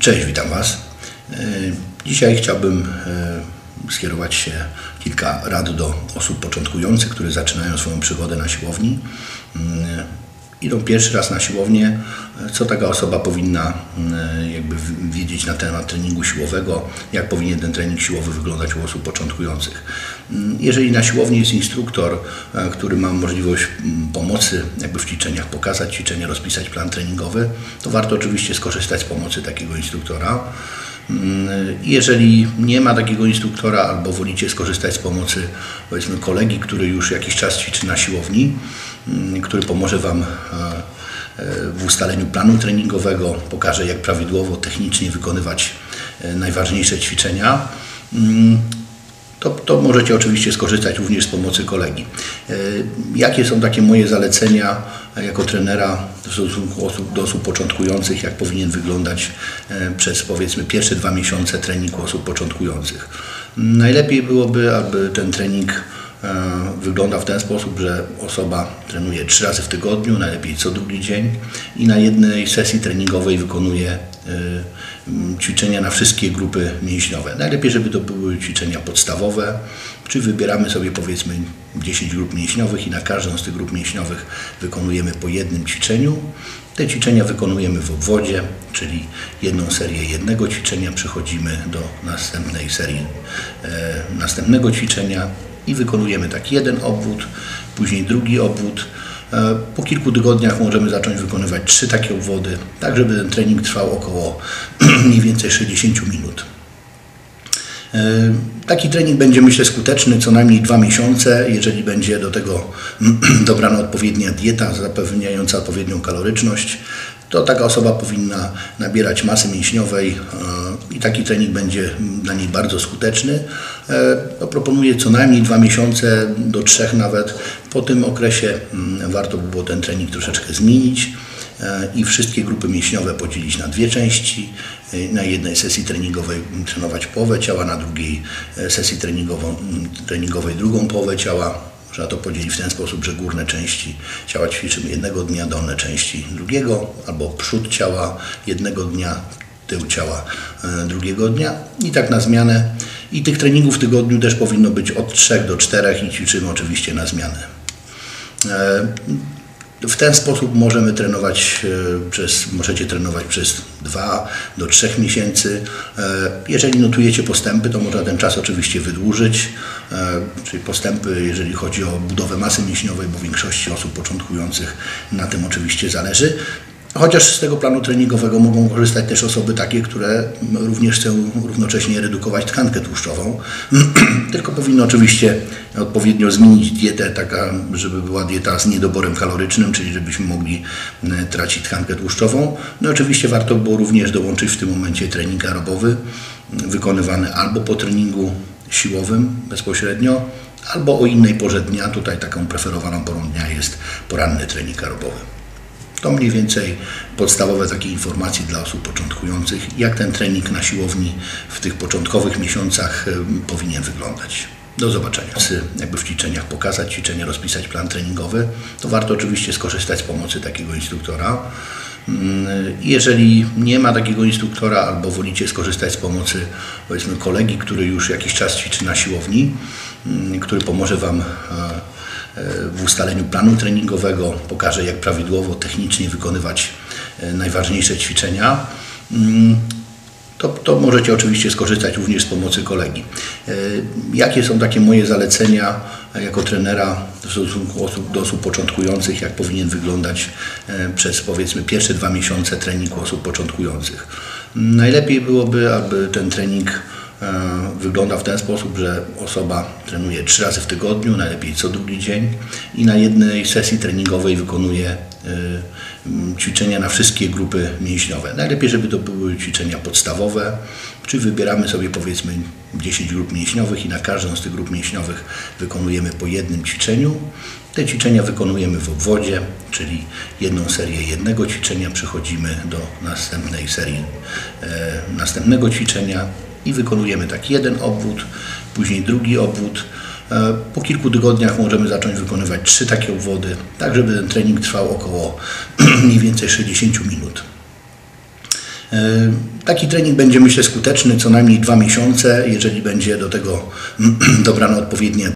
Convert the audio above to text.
Cześć, witam Was. E, Dzisiaj chciałbym e, skierować się kilka rad do osób początkujących, które zaczynają swoją przygodę na siłowni. Mm, Idą pierwszy raz na siłownię, e, co taka osoba powinna jakby wiedzieć na temat treningu siłowego, jak powinien ten trening siłowy wyglądać u osób początkujących. Jeżeli na siłowni jest instruktor, e, który ma możliwość mm, pomocy jakby w ćwiczeniach, pokazać ćwiczenia, rozpisać plan treningowy, to warto oczywiście skorzystać z pomocy takiego instruktora. Mm, Jeżeli nie ma takiego instruktora albo wolicie skorzystać z pomocy powiedzmy kolegi, który już jakiś czas ćwiczy na siłowni, mm, który pomoże Wam e, e, w ustaleniu planu treningowego, pokaże jak prawidłowo, technicznie wykonywać najważniejsze ćwiczenia, to, to możecie oczywiście skorzystać również z pomocy kolegi. E, Jakie są takie moje zalecenia jako trenera w stosunku osób, do osób początkujących, jak powinien wyglądać e, przez powiedzmy pierwsze dwa miesiące trening u osób początkujących? Najlepiej byłoby, aby ten trening wygląda w ten sposób, że osoba trenuje trzy razy w tygodniu, najlepiej co drugi dzień i na jednej sesji treningowej wykonuje e, ćwiczenia na wszystkie grupy mięśniowe. Najlepiej, żeby to były ćwiczenia podstawowe, czy wybieramy sobie powiedzmy 10 grup mięśniowych i na każdą z tych grup mięśniowych wykonujemy po jednym ćwiczeniu. Te ćwiczenia wykonujemy w obwodzie, czyli jedną serię jednego ćwiczenia przechodzimy do następnej serii e, następnego ćwiczenia i wykonujemy tak jeden obwód, później drugi obwód. E, Po kilku tygodniach możemy zacząć wykonywać trzy takie obwody, tak żeby ten trening trwał około mniej więcej 60 minut. E, Taki trening będzie myślę skuteczny co najmniej dwa miesiące, jeżeli będzie do tego dobrana odpowiednia dieta zapewniająca odpowiednią kaloryczność. To taka osoba powinna nabierać masy mięśniowej e, i taki trening będzie dla niej bardzo skuteczny. E, no, Proponuję co najmniej dwa miesiące do trzech nawet. Po tym okresie mm, warto by było ten trening troszeczkę zmienić e, i wszystkie grupy mięśniowe podzielić na dwie części. Na jednej sesji treningowej trenować połowę ciała, na drugiej sesji treningową, treningowej drugą połowę ciała. Można to podzielić w ten sposób, że górne części ciała ćwiczymy jednego dnia, dolne części drugiego, albo przód ciała jednego dnia, tył ciała e, drugiego dnia i tak na zmianę. I tych treningów w tygodniu też powinno być od 3 do 4 i ćwiczymy oczywiście na zmianę. W ten sposób możemy trenować e, przez, możecie trenować przez 2 do 3 miesięcy. E, Jeżeli notujecie postępy, to można ten czas oczywiście wydłużyć, e, czyli postępy, jeżeli chodzi o budowę masy mięśniowej, bo większości osób początkujących na tym oczywiście zależy. Chociaż z tego planu treningowego mogą korzystać też osoby takie, które również chcą równocześnie redukować tkankę tłuszczową. Tylko powinno oczywiście odpowiednio zmienić dietę, taka, żeby była dieta z niedoborem kalorycznym, czyli żebyśmy mogli e, tracić tkankę tłuszczową. No oczywiście warto było również dołączyć w tym momencie trening aerobowy, wykonywany albo po treningu siłowym bezpośrednio, albo o innej porze dnia. Tutaj taką preferowaną porą dnia jest poranny trening aerobowy. To mniej więcej podstawowe takie informacje dla osób początkujących, jak ten trening na siłowni w tych początkowych miesiącach powinien wyglądać. Do zobaczenia. Jakby w ćwiczeniach pokazać ćwiczenia, rozpisać plan treningowy, to warto oczywiście skorzystać z pomocy takiego instruktora. Mm, Jeżeli nie ma takiego instruktora albo wolicie skorzystać z pomocy powiedzmy kolegi, który już jakiś czas ćwiczy na siłowni, mm, który pomoże Wam e, w ustaleniu planu treningowego, pokaże jak prawidłowo, technicznie wykonywać e, najważniejsze ćwiczenia, mm, to, to możecie oczywiście skorzystać również z pomocy kolegi. E, Jakie są takie moje zalecenia e, jako trenera w stosunku osób, do osób początkujących, jak powinien wyglądać e, przez powiedzmy pierwsze dwa miesiące trening u osób początkujących? Najlepiej byłoby, aby ten trening wygląda w ten sposób, że osoba trenuje trzy razy w tygodniu, najlepiej co drugi dzień i na jednej sesji treningowej wykonuje ćwiczenia na wszystkie grupy mięśniowe. Najlepiej, żeby to były ćwiczenia podstawowe, czy wybieramy sobie powiedzmy 10 grup mięśniowych i na każdą z tych grup mięśniowych wykonujemy po jednym ćwiczeniu. Te ćwiczenia wykonujemy w obwodzie, czyli jedną serię jednego ćwiczenia przechodzimy do następnej serii e, następnego ćwiczenia i wykonujemy tak jeden obwód, później drugi obwód. E, Po kilku tygodniach możemy zacząć wykonywać trzy takie obwody, tak żeby ten trening trwał około mniej więcej 60 minut. E, Taki trening będzie myślę skuteczny co najmniej dwa miesiące, jeżeli będzie do tego dobrana odpowiednia